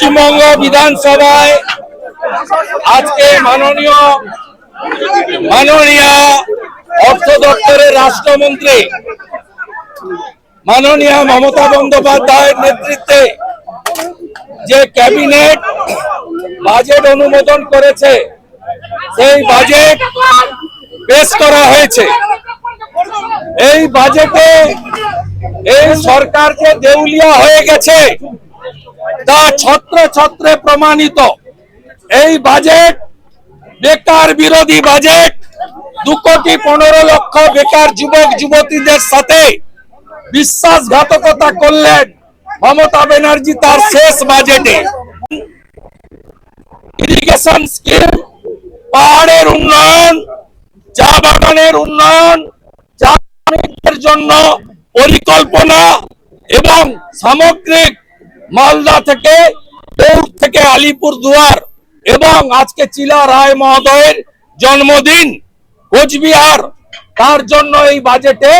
পশ্চিমবঙ্গ বিধানসভায় আজকে মাননীয় মাননীয় অর্থ দপ্তরের রাষ্ট্রমন্ত্রী মাননীয় মমতা বন্দ্যোপাধ্যায়ের নেতৃত্বে যে ক্যাবিনেট বাজেট অনুমোদন করেছে, সেই বাজেট পেশ করা হয়েছে। এই বাজেটে এই সরকার যে দেউলিয়া হয়ে গেছে। তা ছত্রে ছত্রে প্রমাণিত। এই বাজেট বেকার বিরোধী বাজেট দু কোটি পনেরো লক্ষ বেকার যুবক, যুবতীদের সাথে বিশ্বাসঘাতকতা করলেন মমতা ব্যানার্জি তার শেষ বাজেটে ইরিগেশন স্কিম পাহাড়ের উন্নয়ন, চা বাগানের উন্নয়ন, চা জন্য পরিকল্পনা এবং সামগ্রিক মালদা থেকে, দৌড় থেকে আলিপুর দুয়ার এবং আজকে চিলা রায় মহোদয়ের জন্মদিন কোচবিহার। তার জন্য এই বাজেটে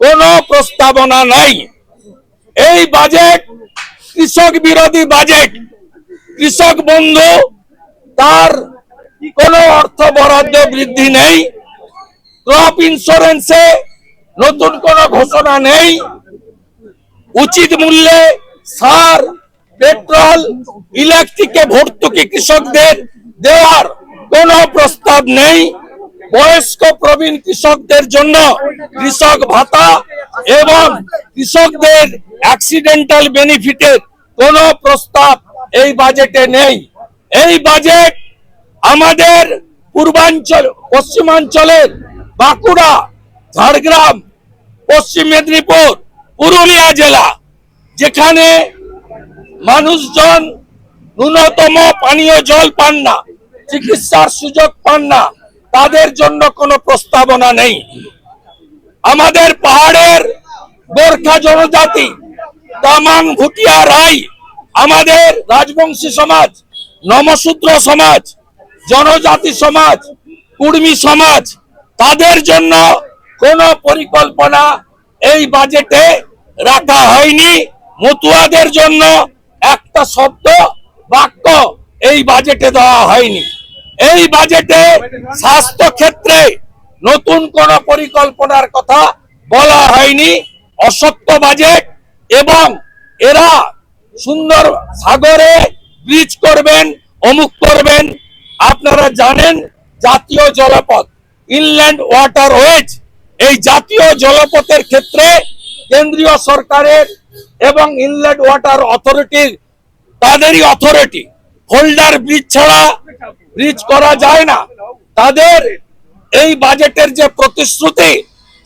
কোনো প্রস্তাবনা নাই। এই বাজেট কৃষক বিরোধী বাজেট। কৃষক বন্ধু, তার কোনো অর্থ বরাদ্দ বৃদ্ধি নেই। ক্রপ ইন্স্যুরেন্সে নতুন কোনো ঘোষণা নেই। উচিত মূল্যে সার, পেট্রোল, ইলেকট্রিকে ভর্তুকি কৃষকদের দেওয়ার কোনো প্রস্তাব নেই। বয়স্ক প্রবীণ কৃষকদের জন্য কৃষক ভাতা এবং কৃষকদের অ্যাক্সিডেন্টাল বেনিফিটের কোনো প্রস্তাব এই বাজেটে নেই। এই বাজেট আমাদের পূর্বাঞ্চল, পশ্চিমাঞ্চলের বাঁকুড়া, ঝাড়গ্রাম, পশ্চিম মেদিনীপুর, পুরুলিয়া জেলা যেখানে মানুষজন ন্যূনতম পানীয় জল পান না, চিকিৎসার সুযোগ পান না, তাদের জন্য কোনো প্রস্তাবনা নেই। আমাদের পাহাড়ের গোর্খা জনজাতি তামাং ভুটিয়া রাই আমাদের রাজবংশী সমাজ, নমসূত্র সমাজ, জনজাতি সমাজ, কুর্মী সমাজ, তাদের জন্য কোনো পরিকল্পনা এই বাজেটে রাখা হয়নি। মতুয়াদের জন্য একটা শব্দ, বাক্য এই বাজেটে দেওয়া হয়নি। এই বাজেটে স্বাস্থ্য ক্ষেত্রে নতুন কোন পরিকল্পনার কথা বলা হয়নি। অসত্য বাজেট এবং এরা সুন্দর সাগরে ব্রিজ করবেন, অমুক করবেন। আপনারা জানেন জাতীয় জলপথ ইনল্যান্ড ওয়াটার ওয়েজ এই জাতীয় জলপথের ক্ষেত্রে কেন্দ্রীয় সরকারের এবং ইনল্যান্ড ওয়াটার অথরিটির তাদেরই অথরিটি, হোল্ডার ব্রিজ ছাড়া ব্রিজ করা যায় না। তাদের এই বাজেটের যে প্রতিশ্রুতি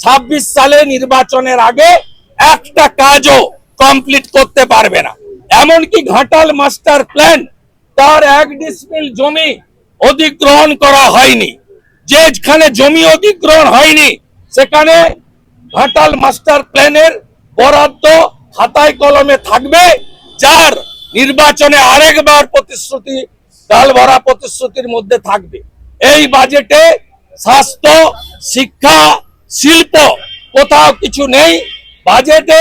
২৬ সালে নির্বাচনের আগে একটা কাজও কমপ্লিট করতে পারবে না। এমনকি ঘাটাল মাস্টার প্ল্যান, তার এক ডিসমিল জমি অধিগ্রহণ করা হয়নি। যেখানে জমি অধিগ্রহণ হয়নি, সেখানে ঘাটাল মাস্টার প্ল্যানের বরাদ্দ খাতায় কলমে থাকবে, যার নির্বাচনে আরেকবার প্রতিশ্রুতি, ডাল ভরা প্রতিশ্রুতির মধ্যে থাকবে। এই বাজেটে স্বাস্থ্য, শিক্ষা, শিল্প কোথাও কিছু নেই। বাজেটে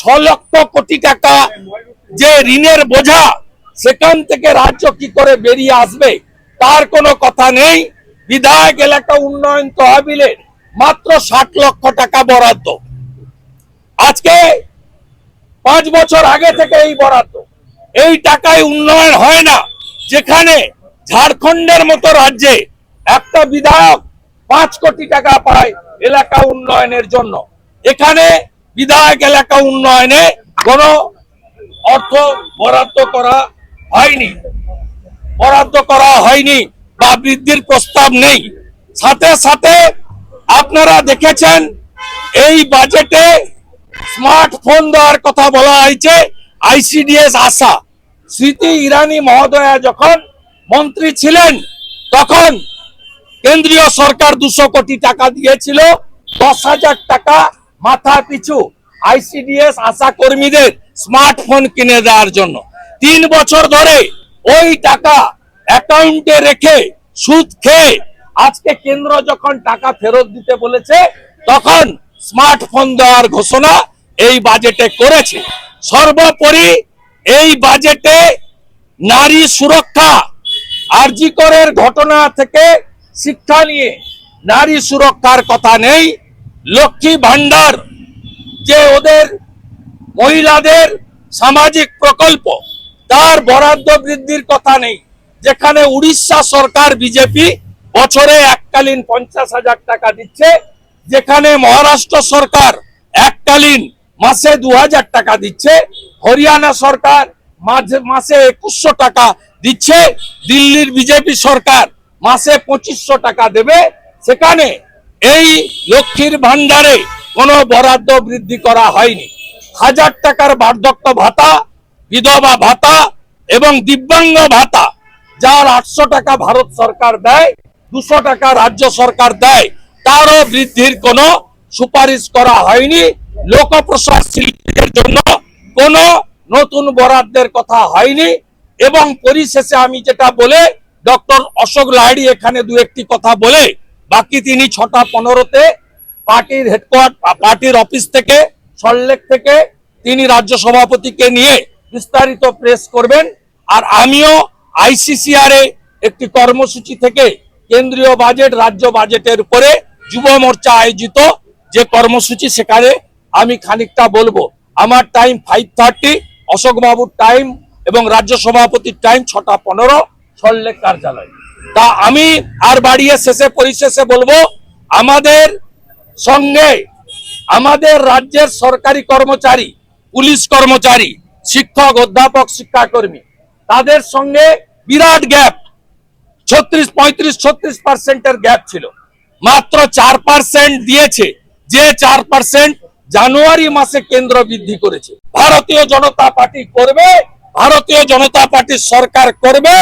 ছ লক্ষ কোটি টাকা যে ঋণের বোঝা, সেখান থেকে রাজ্য কি করে বেরিয়ে আসবে, তার কোনো কথা নেই। বিধায়ক এলাকা উন্নয়ন তহবিলের মাত্র ষাট লক্ষ টাকা বরাদ্দ। আজকে পাঁচ বছর আগে থেকে এই বরাদ্দ। এই টাকায় উন্নয়ন হয় না, যেখানে ঝাড়খণ্ডের মতো রাজ্যে একটা বিধায়ক পাঁচ কোটি টাকা পায় এলাকা উন্নয়নের জন্য। এখানে বিধায়ক এলাকা উন্নয়নে কোনো অর্থ বরাদ্দ করা হয়নি। বরাদ্দ করা হয়নি বা বৃদ্ধির প্রস্তাব নেই। সাথে সাথে আপনারা দেখেছেন, এই বাজেটে স্মার্টফোন দেওয়ার কথা বলা হয়েছে, আইসিডিএস আশা। স্মৃতি ইরানি মহোদয়া যখন মন্ত্রী ছিলেন, তখন কেন্দ্রীয় সরকার দুশো কোটি টাকা দিয়েছিল, দশ হাজার টাকা মাথা পিছু আইসিডিএস আশা কর্মীদের স্মার্টফোন কিনে দেওয়ার জন্য। তিন বছর ধরে ওই টাকা অ্যাকাউন্টে রেখে সুদ খেয়ে আজকে কেন্দ্র যখন টাকা ফেরত দিতে বলেছে, তখন স্মার্টফোন দেওয়ার ঘোষণা এই বাজেটে করেছে। সর্বোপরি এই বাজেটে নারী সুরক্ষা আরজিকরের ঘটনা থেকে শিক্ষা নিয়ে নারী সুরক্ষার কথা নেই। লক্ষ্মী ভান্ডার যে ওদের মহিলাদের সামাজিক প্রকল্প, তার বরাদ্দ বৃদ্ধির কথা নেই। যেখানে উড়িষ্যা সরকার বিজেপি বছরে এককালীন পঞ্চাশ হাজার টাকা দিচ্ছে, যেখানে মহারাষ্ট্র সরকার এককালীন মাসে দু হাজার টাকা দিচ্ছে। হরিয়ানা সরকার মাসে একুশশো টাকা দিচ্ছে। দিল্লির বিজেপি সরকার মাসে পঁচিশশো টাকা দেবে। সেখানে এই লক্ষ্মীর ভান্ডারে কোনো বরাদ্দ বৃদ্ধি করা হয়নি। হাজার টাকার বার্ধক্য ভাতা, বিধবা ভাতা এবং দিব্যাঙ্গ ভাতা, যার আটশো টাকা ভারত সরকার দেয়, দুশো টাকা রাজ্য সরকার দেয়, তারও বৃদ্ধির কোনো সুপারিশ করা হয়নি। লোকপ্রসাদ শিল্পীদের জন্য কোনো নতুন বরাদ্দের কথা হয়নি এবং পরিশেষে আমি যেটা বলে ডক্টর অশোক লাহিড়ী এখানে দু একটি কথা বলে, বাকি তিনি ছটা পনেরোতে পার্টির হেডকোয়ার্টার পার্টির অফিস থেকে সল্লেক থেকে তিনি রাজ্য সভাপতিকে নিয়ে বিস্তারিত প্রেস করবেন। আর আমিও আইসিসিআর এ একটি কর্মসূচি থেকে কেন্দ্রীয় বাজেট, রাজ্য বাজেটের উপরে যুব মোর্চা আয়োজিত যে কর্মসূচি সেখানে আমি খানিকটা বলব। আমার টাইম ফাইভ থার্টি অশোক বাবুর টাইম এবং রাজ্য সভাপতির টাইম ছটা পনেরো সল্লেক কার্যালয়। তা আমি আর বাড়িয়ে শেষে পরিশেষে বলব, আমাদের সঙ্গে আমাদের রাজ্যের সরকারি কর্মচারী, পুলিশ কর্মচারী, শিক্ষক, অধ্যাপক, শিক্ষাকর্মী, তাদের সঙ্গে বিরাট গ্যাপ ছত্রিশ, পঁয়ত্রিশ, ছত্রিশ পার্সেন্টের গ্যাপ ছিল। মাত্র চার পার্সেন্ট দিয়েছে। যে চার পার্সেন্ট জানুয়ারি মাসে কেন্দ্র বৃদ্ধি করেছে। ভারতীয় জনতা পার্টি করবে, ভারতীয় জনতা পার্টির সরকার করবে,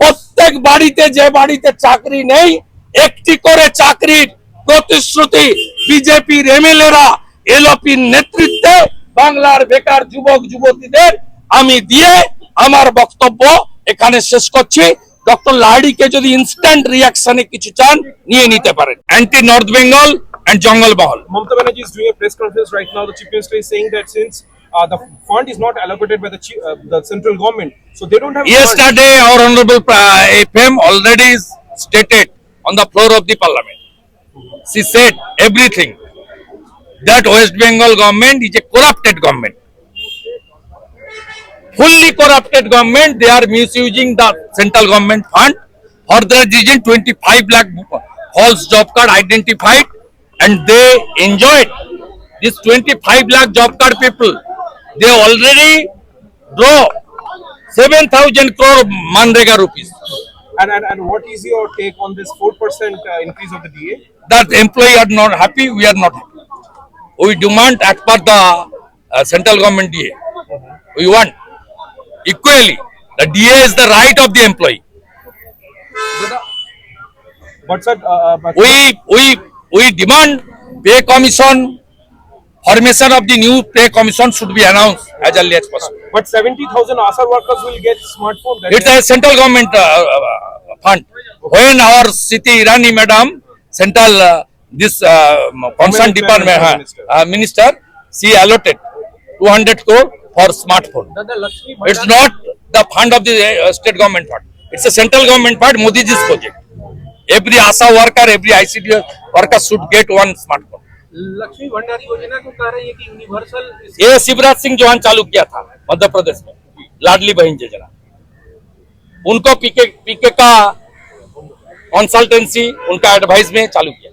প্রত্যেক বাড়িতে যে বাড়িতে চাকরি নেই, একটি করে চাকরির প্রতিশ্রুতি বিজেপির এমএলএরা এলপির নেতৃত্বে বাংলার বেকার যুবক, যুবতীদের আমি দিয়ে আমার বক্তব্য এখানে শেষ করছি। ডক্টর লাহিড়িকে যদি ইনস্ট্যান্ট রিয়াকশনে কিছু চান, নিয়ে নিতে পারেন। Anti north Bengal and Jangal Bahal. Mamata Banerjee is doing a press conference right now. The chief minister is saying that since uh, the fund is not allocated by the chief, uh, the central government, so they don't have. Yesterday, our honourable uh, already stated on the floor of the parliament. She said everything that West Bengal government is a corrupted government. Fully corrupted government, they are misusing the central government fund. For the reason, 25 lakh uh, false job card identified and they enjoyed this 25 lakh job card people. They already draw 7,000 crore Manrega rupees. And, and and what is your take on this four percent uh, increase of the DA? That employee are not happy, we are not happy. We demand as per the uh, central government DA. We want equally. The DA is the right of the employee. But sir, uh, uh, but We, we, we demand pay commission, formation of the new pay commission should be announced as early as possible. but seventy thousand ASA workers will get smartphone. It's a central government uh, uh, fund. When our city Irani madam, central uh, this uh, concerned department uh, Minister. uh, minister, she allotted 200 crore for smartphone. It's not the fund of the uh, state government fund. It's a central government fund, Modi ji's project. Every ASA worker, every ICD worker should get one smartphone. Lakshmi Bhandari योजना को कह रही है कि universal ये शिवराज सिंह चौहान चालू किया था मध्य प्रदेश में लाडली बहन योजना उनको पीके पीके का कंसल्टेंसी उनका एडवाइस में चालू किया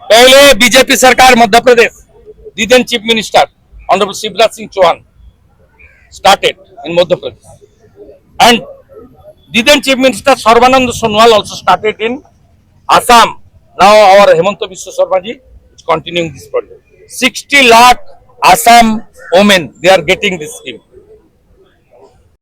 पहले बीजेपी सरकार Madhya Pradesh Deedan chief minister honourable Shivraj Singh Chouhan started in Madhya Pradesh. And then Chief Minister Sarbanand Sonwal also started in Assam. Now our Hemanta Biswa Sarma ji is continuing this project. 60 lakh Assam women, they are getting this scheme.